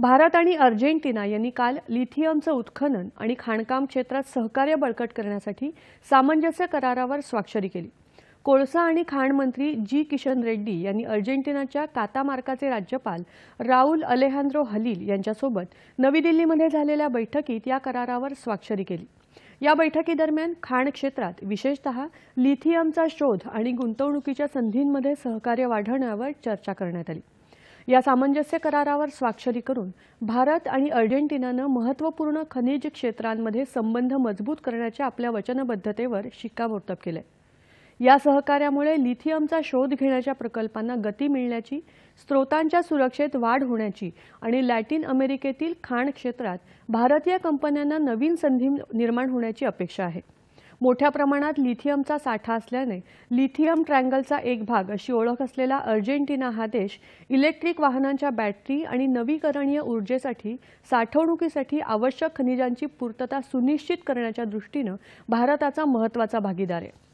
भारत आणि अर्जेंटिना यांनी काल लिथियमचं उत्खनन आणि खाणकाम क्षेत्रात सहकार्य बळकट करण्यासाठी सामंजस्य करारावर स्वाक्षरी केली. कोळसा आणि खाण मंत्री जी किशन रेड्डी यांनी अर्जेंटिनाच्या कातामार्काचे राज्यपाल राहुल अलेहांद्रो हलील यांच्यासोबत नवी दिल्लीमध्ये झालेल्या बैठकीत या करारावर स्वाक्षरी केली. या बैठकीदरम्यान खाण क्षेत्रात विशेषतः लिथियमचा शोध आणि गुंतवणुकीच्या संधींमध्ये सहकार्य वाढवण्यावर चर्चा करण्यात आली. या सामंजस्य करारावर स्वाक्षरी करून भारत आणि अर्जेंटिनानं महत्त्वपूर्ण खनिज क्षेत्रांमध्ये संबंध मजबूत करण्याच्या आपल्या वचनबद्धतेवर शिक्कामोर्तब केलंय. या सहकार्यामुळे लिथियमचा शोध घेण्याच्या प्रकल्पांना गती मिळण्याची स्रोतांच्या सुरक्षेत वाढ होण्याची आणि लॅटिन अमेरिकेतील खाण क्षेत्रात भारतीय कंपन्यांना नवीन संधी निर्माण होण्याची अपेक्षा आहे. मोठ्या प्रमाणात लिथियमचा साठा असल्याने लिथियम ट्रँगलचा एक भाग अशी ओळख असलेला अर्जेंटिना हा देश इलेक्ट्रिक वाहनांच्या बॅटरी आणि नवीकरणीय ऊर्जेसाठी साठवणुकीसाठी आवश्यक खनिजांची पूर्तता सुनिश्चित करण्याच्या दृष्टीनं भारताचा महत्त्वाचा भागीदार आहे.